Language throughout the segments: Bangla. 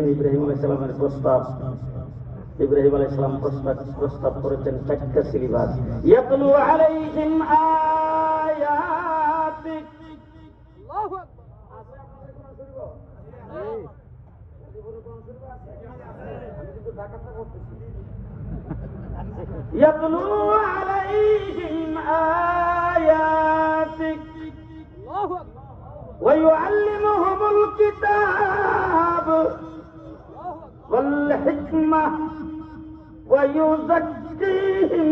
দেখেন ইব্রাহিম আলাইসালামের প্রস্তাব ইব্রাহিম আলাইসালাম প্রস্তাব প্রস্তাব করেছেন চারটা সিলেবাস ইয়াতলু আলাইহিম আয়াতিক يتلو عليهم آياتك ويعلمهم الكتاب والحكمة ويزكيهم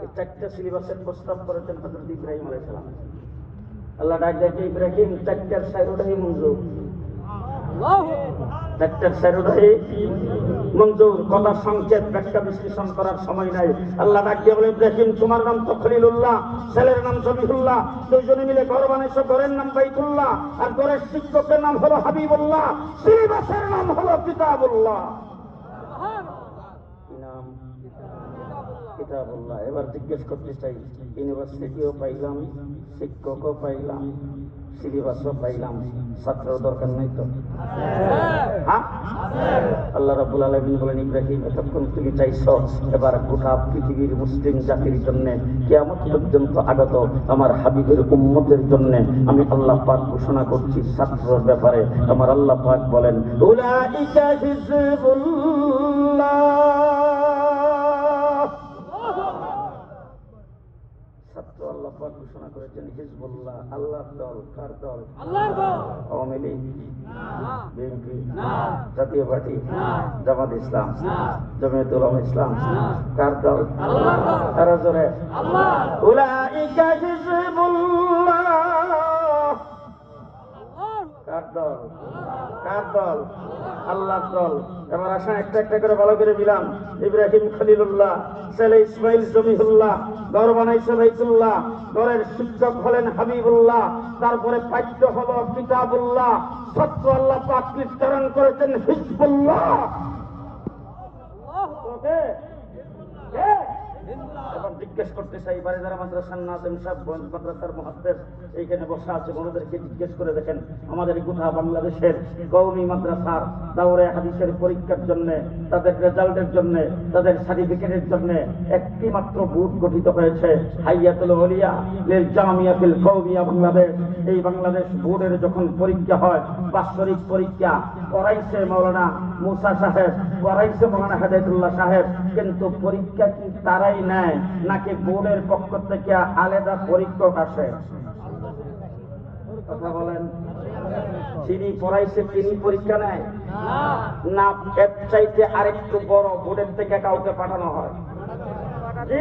এই চারটা সিলেবাসের প্রস্তাব করেছেন হজরত ইব্রাহিম আলাইসালাম আল্লাহ ডাক দেখে ইব্রাহিম চারটার সাইরোটাই মঞ্জুর চারটার সাইরোটাই মঞ্জুর কথা সংক্ষেপ ব্যাখ্যা বিশ্লেষণ করার সময় নাই। আল্লাহ ডাক দিয়ে বলে ইব্রাহিম তোমার নাম তো খলিলুল্লাহ ছেলের নাম সবিহুল্লাহ দুইজনে মিলে ঘর বানাইছো ঘরের নাম বাইতুল্লাহ আর ঘরের শিক্ষকের নাম হলো হাবিবুল্লাহ সিলেবাসের নাম হলো কিতাবুল্লাহ। নাম? কিতাবুল্লাহ এবার জিজ্ঞেস করতে চাই ইউনিভার্সিটিও পাইলাম, শিক্ষকও পাইলাম, সিলেবাসও পাইলাম ছাত্র দরকার নাই তো? হ্যাঁ? আল্লাহ রাবুল আলমিন বলেন, ইব্রাহিম, এতক্ষণ তুমি চাইছ এবার গোটা পৃথিবীর মুসলিম জাতির জন্য, কেয়ামত পর্যন্ত আগত আমার হাবিবের উম্মতের জন্য আমি আল্লাহ পাক ঘোষণা করছি ছাত্রর ব্যাপারে। আমার আল্লাহ পাক বলেন, উলাইকা হিজবুল্লাহ। ছাত্র আল্লাহ পাক ঘোষণা করেছেন হিজবুল্লাহ আল্লাহর দল কার দল? আওয়ামী লীগ বিএনপি? জাতীয় পার্টি? জামাত ইসলাম? জমিয়তুল ইসলাম? কার দল? তারা জোরে? উলাইকা কার দল? কার দল? আল্লাহর দল। এবার আসেন একটা একটা করে ভালো করে দিলাম ইব্রাহিম খলিলুল্লাহ ছেলে ইসমাইল জমিহুল্লাহ ঘর বানাইছে বাইতুল্লাহ ঘরের শিক্ষক হলেন হাবিবুল্লাহ তারপরে পাঠ্য হলো কিতাবুল্লাহ সত্য আল্লাহ পাক নির্ধারণ করেছেন হিজবুল্লাহ। ওকে? কে? এবার জিজ্ঞেস করতে চাই বাড়িদারা মাদ্রাসার নাজেম সাহেব, গঞ্জ মাদ্রাসার মহাদ্দেশ এইখানে বসা আছে, ওনাদেরকে জিজ্ঞেস করে দেখেন আমাদের গোটা বাংলাদেশের কৌমি মাদ্রাসার দাউরে হাদিসের পরীক্ষার জন্য, তাদের রেজাল্টের জন্য, তাদের সার্টিফিকেটের জন্য একটি মাত্র বুথ গঠিত হয়েছে, হাইয়াতুল ওলিয়া লিল জামিয়াতুল কৌমিয়া বাংলাদেশ এই বাংলাদেশ বোর্ডের যখন পরীক্ষা হয়, বাৎসরিক পরীক্ষা করাইছে মৌলানা মুসা সাহেব করাইছে মহানা হেদায়তুল্লাহ সাহেব, কিন্তু পরীক্ষা কি তারাই নেয়? নাকি বোর্ডের পক্ষ থেকে আলাদা পরীক্ষক আসে? কথা বলেন। যিনি পড়াইছে তিনি পরীক্ষা নেয়? না, এর চাইতে আরেকটু বড়, বোর্ডের থেকে কাউকে পাঠানো হয়। জি?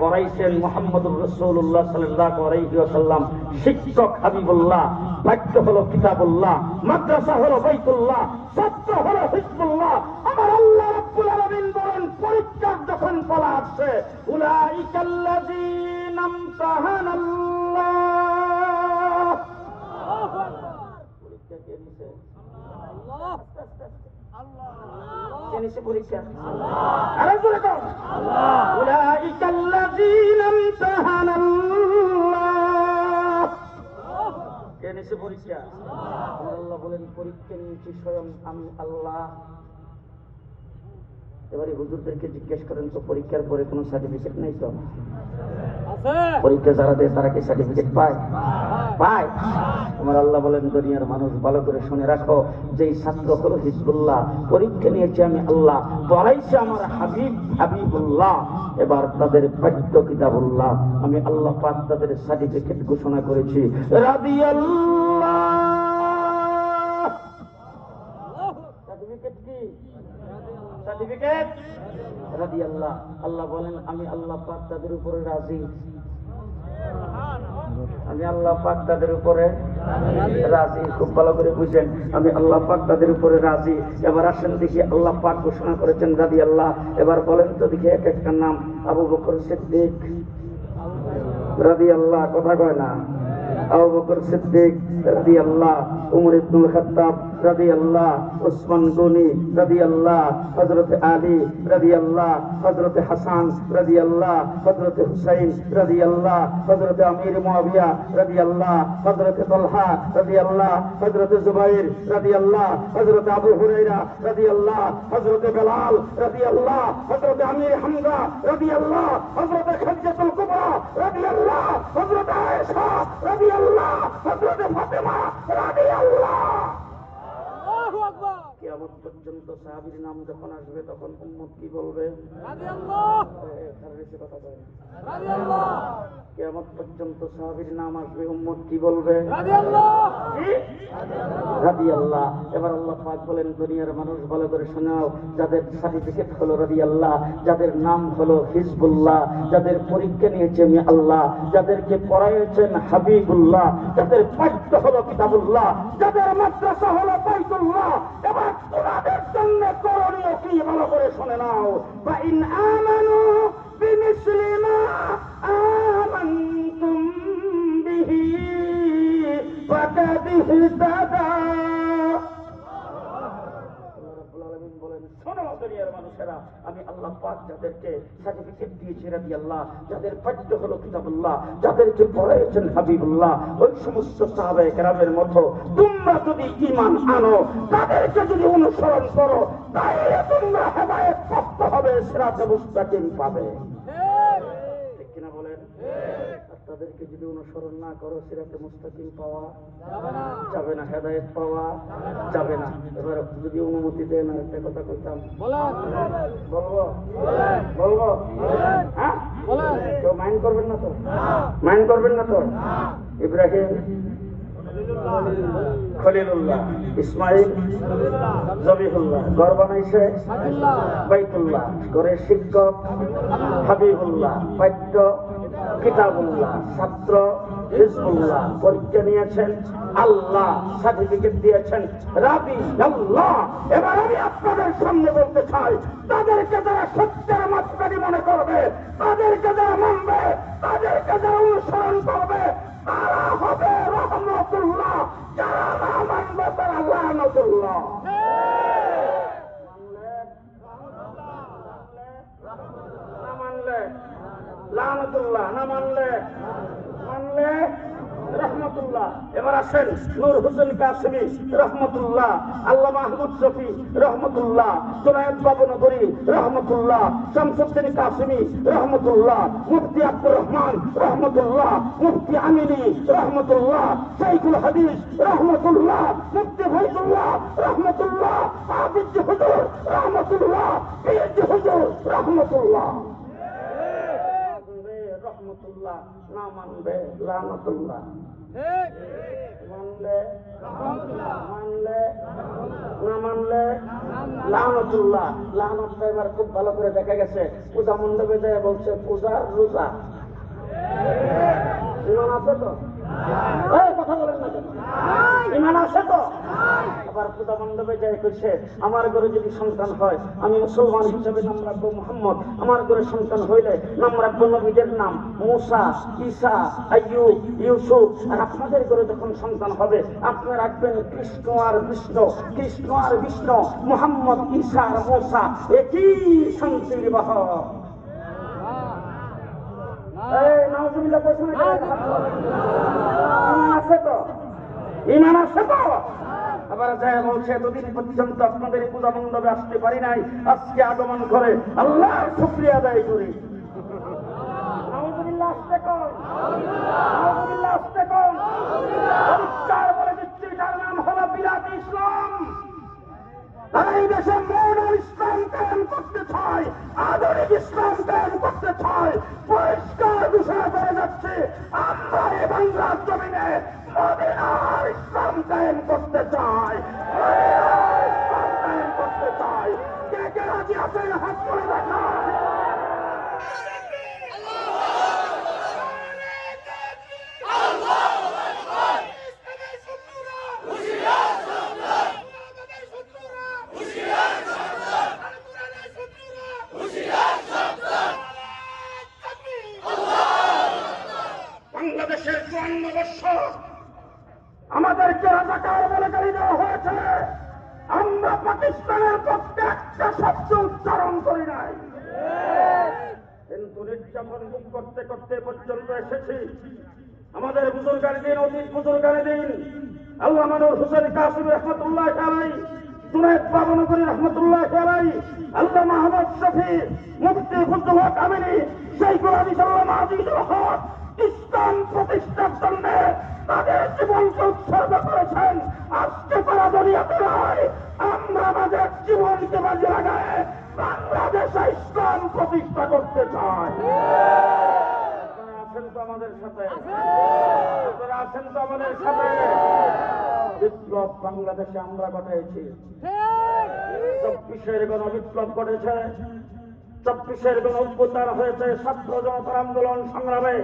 পড়াইছেন মোহাম্মদ রসুল্লাহ সাল্লাহ আলাইসাল্লাম শিক্ষক হাবিবুল্লাহ বাক্য হলো কিতাবুল্লাহ মাদ্রাসা হলো বাইতুল্লাহ ছাত্র হলো হিজবুল্লাহ। আমার আল্লাহ রাব্বুল আলামিন বলেন পরীক্ষার যখন বলা আসছে উলাইকাল্লাযীনা আমতাহানাল্লাহ পরীক্ষা কে বলেন, পরীক্ষা নিয়েছি স্বয়ং আমি আল্লাহ। এবারে হুজুরদেরকে জিজ্ঞেস করেন, তো পরীক্ষার পরে কোনো সার্টিফিকেট নেই তো? পরীক্ষা যারা দেয় তারা কি সার্টিফিকেট পায়? পায়। আমার আল্লাহ বলেন, দুনিয়ার মানুষ ভালো করে শুনে রাখো যে এই ছাত্র হলো হিজবুল্লাহ, পরীক্ষা নিয়েছে আমি আল্লাহ, পড়াইছে আমার হাবিব হাবিবুল্লাহ, এবার তাদের বাক্য কিতাবুল্লাহ, আমি আল্লাহ পাক তাদের সার্টিফিকেট ঘোষণা করেছি। রাদিয়াল্লাহ। আল্লাহ বলেন, আমি আল্লাহ পাক তাদের উপরে রাজি। আমি আল্লাহ পাক তাদের উপরে রাজি, খুব ভালো করে আমি আল্লাহ পাক তাদের উপরে রাজি। এবার আসেন দেখি আল্লাহ পাক ঘোষণা করেছেন রাজি আল্লাহ। এবার বলেন তো দেখি এক একটা নাম, আবু বকর সিদ্দিক। রাদি আল্লাহ, কথা কয় না? আবু বকর সিদ্দিক রাদিয়াল্লাহ উমর ইবনুল খাত্তাব রাদিয়াল্লাহ উসমান গনি রাদিয়াল্লাহ হযরত আলী রাদিয়াল্লাহ হযরত হাসান রাদিয়াল্লাহ হুসাইন রাদিয়াল্লাহ হযরত আমির মুয়াবিয়া রাদিয়াল্লাহ হযরত তালহা রাদিয়াল্লাহ হযরত জুবাইর রাদিয়াল্লাহ হযরত আবু হুরায়রা রাদিয়াল্লাহ হযরত বেলাল রাদিয়াল্লাহ হযরত আমির হামজা রাদিয়াল্লাহ হযরত খাদিজাতুল হযরত ফাতেমা রাদিয়াল্লাহ আল্লাহু আকবার। কিয়ামত পর্যন্ত সাহাবীর নাম যখন আসবে তখন উম্মত কি বলবে? কথা বলে। কিয়ামত পর্যন্ত সাহাবীর নাম আসবে উম্মত কি বলবে? রাদি আল্লাহ এবার আল্লাহ পাক বলেন দুনিয়ার মানুষ ভালো করে শোনাও যাদের সার্টিফিকেট হলো রাদি আল্লাহ যাদের নাম হলো হিজবুল্লাহ যাদের পরীক্ষা নিয়েছে আমি আল্লাহ যাদেরকে পড়াইছেন হাবিবুল্লাহ যাদের পাঠ্য হলো কিতাবুল্লাহ যাদের মাদ্রাসা হলো বাইতুল্লাহ এবার তোমাদের জন্য করণীয় কি ভালো করে শুনে নাও। বা ইন আমানু বিমিসলি মা আমানতুম বিহি ফাকাদ ইহতাদা শোনো মানুষেরা, আমি আল্লাহ পাক যাদেরকে সার্টিফিকেট দিয়েছি রাদি আল্লাহ যাদের পাঠ্য হলো কিতাবুল্লাহ, যাদেরকে পড়াইছেন হাবিবুল্লাহ, ওই সমস্ত মতো, তোমরা যদি ঈমান আনো, তাদেরকে যদি অনুসরণ করো তাহলে তোমরা হেদায়েত প্রাপ্ত হবে, সিরাতে মুস্তাকিম পাবে ঠিক কিনা বলেন আর তাদেরকে যদি অনুসরণ না করো সিরাতে মুস্তাকিম পাওয়া যাবে না। হেদায়েত পাওয়া যাবে না। এবার যদি অনুমতি দেন আর একটা কথা কইতাম। বলব? বলব? হ্যাঁ? কেউ মাইন্ড করবেন না তো? মাইন্ড করবেন না তো? ইব্রাহিম খলিলুল্লাহ ইসমাইল জবিহুল্লাহ ঘর বানাইছে বাইতুল্লাহ ঘরের শিক্ষক হাবিবুল্লাহ পাঠ্য কিতাবুল্লাহ, ছাত্র হিজবুল্লাহ পরীক্ষা নিয়েছেন, আল্লাহ সার্টিফিকেট দিয়েছেন, রাবি, আল্লাহ, এবার আমি আপনাদের সামনে বলতে চাই, তাদেরকে যারা সত্যের মাত্রাটি মনে করবে, তাদেরকে যারা মানবে, তাদেরকে যারা অনুসরণ করবে, তারা হবে রহমতুল্লাহ, যারা না মানবে তারা লানতুল্লাহ না মানলে লানতুল্লাহ, না মানলে? মানলে? রহমতুল্লাহ। এবার আসেন নূর হোসেন রহমতুল্লাহ। আল্লাহ মাহমুদ শফি, রহমতুল্লাহ। জোনায়দ বাবু নগরী, রহমতুল্লাহ। রহমতুল্লাহ। মুফতি আব্দুর রহমান, রহমতুল্লাহ। মুফতি আমিনী, রহমতুল্লাহ। শাইখুল হাদিস, রহমতুল্লাহ। মুফতি ফৈজুল্লাহ, রহমতুল্লাহ। হাফিজ হুজুর, রহমতুল্লাহ। পীর হুজুর, রহমতুল্লাহ। রহমতুল্লাহ না মানবে লানতুল্লাহ। মানলে মানলে না মানলে লানতুল্লাহ। লানত এবার খুব ভালো করে দেখা গেছে। পূজা মণ্ডপে যায় বলছে পূজা রোজা। ইমান আছে তো? কথা বলেন ইমান আছে তো? আবার পূজা মণ্ডপে যাই করছে আমার ঘরে যদি সন্তান হয় আমি মুসলমান হিসেবে নাম রাখব মোহাম্মদ। আমার ঘরে সন্তান হইলে নাম রাখব নবীদের নাম। মুসা ঈসা আইয়ুব ইউসুফ। আর আপনাদের ঘরে যখন সন্তান হবে আপনি রাখবেন কৃষ্ণ আর বিষ্ণু কৃষ্ণ আর বিষ্ণু মোহাম্মদ ঈসা আর মুসা। একই শান্তির এই নাউজুবিল্লাহ বলছেন না কেন? ইমান আছে তো ইমান আছে তো? আবার যায় বলছে এতদিন পর্যন্ত আপনাদের পূজা মণ্ডপে আসতে পারি নাই। আজকে আগমন করে আল্লাহ শুক্রিয়া আদায় করি। পরিষ্কার বলে দিচ্ছি নাম এই দেশে করতে আধুনিক করতে পরিষ্কার বিষয় বলে যাচ্ছে, আমরা এই বাংলার জমিনে ইসলাম কায়েম করতে চাই। ইসলাম কায়েম করতে চাই। কে কে রাজি আছেন হাত করে দেখান। বাংলাদেশের চুয়ান্ন বছর আমাদেরকে রাজাকার বলে গাড়ি দেওয়া হয়েছে। আমরা পাকিস্তানের পক্ষে একটা শব্দ উচ্চারণ করি নাই। কিন্তু নির্যাতন ভোগ করতে করতে পর্যন্ত এসেছি। আমাদের বুজুর্গানি দিন, অতীত বুজুর্গানি দিন আল্লাহ মানুষ হুসেন কাসিম রহমতুল্লাহ খালাই জুনায়দ বাবনগরী রহমতুল্লাহ খালাই আল্লাহ মাহমুদ শফি মুক্তি ফজল হক আমিনী শেখুল আলী সাল্লাম আজিজুল হক, ইসলাম প্রতিষ্ঠার জন্য তাদের জীবনকে উৎসর্গ করেছেন। আজকে তারা দুনিয়াতে নয়, আমরা আমাদের জীবনকে বাজে লাগায় বাংলাদেশে ইসলাম প্রতিষ্ঠা করতে চাই। আছেন তো আমাদের সাথে? আপনারা তো আমাদের সাথে? বিপ্লব বাংলাদেশে আমরা ঘটাইছি চব্বিশের গণ বিপ্লব ঘটেছে। চব্বিশের গণ উদ্বোধন হয়েছে, ছাত্র জনতার আন্দোলন সংগ্রামে।